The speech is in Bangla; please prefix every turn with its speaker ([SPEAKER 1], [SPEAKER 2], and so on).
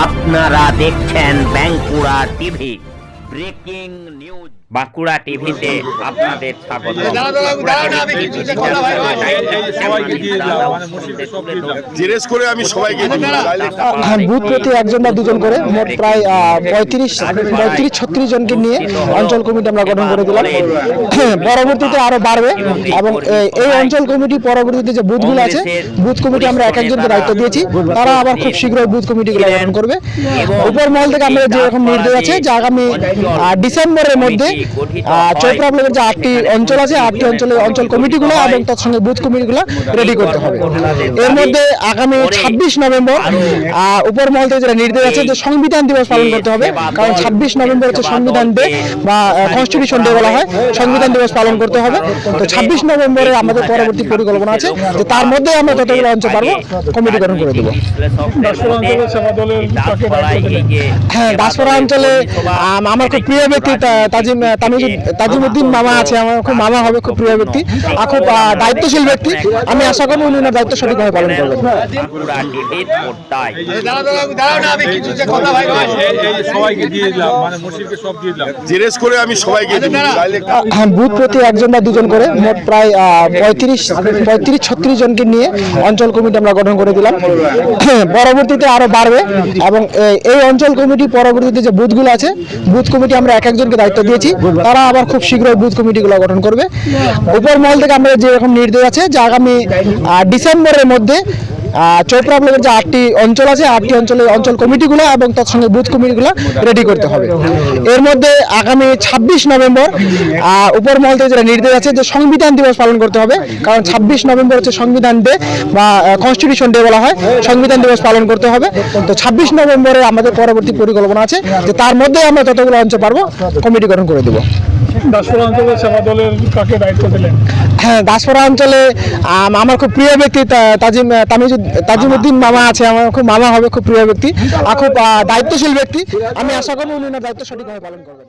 [SPEAKER 1] अपनारा देखें Bankura T breaking news Bankura টিভিতে আপনাদের স্বাগত
[SPEAKER 2] জিজ্ঞেস করে আমি সবাইকে
[SPEAKER 3] হ্যাঁ, বুথ প্রতি একজন বা দুজন করে মোট প্রায় পঁয়ত্রিশ পঁয়ত্রিশ ছত্রিশ জনকে নিয়ে অঞ্চল কমিটি আমরা গঠন করে দিলাম হ্যাঁ, পরবর্তীতে আরও বাড়বে এবং এই অঞ্চল কমিটি পরবর্তীতে যে বুথগুলো আছে বুথ কমিটি আমরা এক একজনকে দায়িত্ব দিয়েছি তারা আবার খুব শীঘ্রই বুথ কমিটিগুলো গঠন করবে উপর মহল থেকে আমরা যে এখন নির্দেশ আছে যে আগামী ডিসেম্বরের মধ্যে চৌপড়া ব্লকের যে আটটি অঞ্চল আছে আটটি অঞ্চলের অঞ্চল কমিটিগুলো এবং তৎসঙ্গে বুথ কমিটিগুলো রেডি করতে হবে। এর মধ্যে আগামী ছাব্বিশ নভেম্বর আহ, উপর মহল থেকে যেটা নির্দেশ আছে যে সংবিধান দিবস পালন করতে হবে। কারণ ছাব্বিশ নভেম্বর হচ্ছে সংবিধান ডে বা কনস্টিটিউশন ডে বলা হয়। সংবিধান দিবস পালন করতে হবে। তো ছাব্বিশ নভেম্বরে আমাদের পরবর্তী পরিকল্পনা আছে যে তার মধ্যে আমরা যতগুলো অঞ্চল পারব? কমিটি গঠন করে দেবো। হ্যাঁ দাসপাড়া অঞ্চলে আমার খুব প্রিয় ব্যক্তি তাজিম তামিজ- মামা আছে আমার খুব মামা হবে খুব প্রিয় ব্যক্তি। আর খুব দায়িত্বশীল ব্যক্তি। আমি আশা করব উনি ওনার দায়িত্ব সঠিকভাবে পালন করবেন।
[SPEAKER 4] মানে
[SPEAKER 2] দিই।
[SPEAKER 3] হ্যাঁ বুথ প্রতি একজন বা দুজন করে মোট প্রায় পঁয়ত্রিশ পঁয়ত্রিশ ছত্রিশ জনকে নিয়ে অঞ্চল কমিটি আমরা গঠন করে দিলাম। হ্যাঁ, পরবর্তীতে আরও বাড়বে এবং এই অঞ্চল কমিটি পরবর্তীতে যে বুথগুলো আছে বুথ কমিটি আমরা এক একজনকে দায়িত্ব দিয়েছি। তারা আবার খুব শীঘ্রই বুথ কমিটিগুলো গঠন করবে। উপর মহল থেকে আমরা যেরকম নির্দেশ আছে, যে আগামী ডিসেম্বরের মধ্যে চৌপড়া ব্লকের যে আটটি অঞ্চল আছে আটটি অঞ্চলের অঞ্চল কমিটিগুলো এবং তৎসঙ্গে বুথ কমিটিগুলো রেডি করতে হবে। এর মধ্যে আগামী ছাব্বিশ নভেম্বর আহ, উপর মহল থেকে যেটা নির্দেশ আছে যে সংবিধান দিবস পালন করতে হবে। কারণ ছাব্বিশ নভেম্বর হচ্ছে সংবিধান ডে বা কনস্টিটিউশন ডে বলা হয়। সংবিধান দিবস পালন করতে হবে। তো ছাব্বিশ নভেম্বরে আমাদের পরবর্তী পরিকল্পনা আছে যে তার মধ্যে আমরা যতগুলো অঞ্চল পারব কমিটি গঠন করে দেবো।
[SPEAKER 4] দাসপুর অঞ্চলের সেবা দলের কাকে দায়িত্ব দিলেন?
[SPEAKER 3] হ্যাঁ দাসপাড়া অঞ্চলে আমার খুব প্রিয় ব্যক্তি তাজিম তামিজ তাজিমুদ্দিন মামা আছে, আমার খুব মামা হবে, খুব প্রিয় ব্যক্তি আর খুব দায়িত্বশীল ব্যক্তি। আমি আশা করব উনি দায়িত্ব সঠিকভাবে পালন করবেন।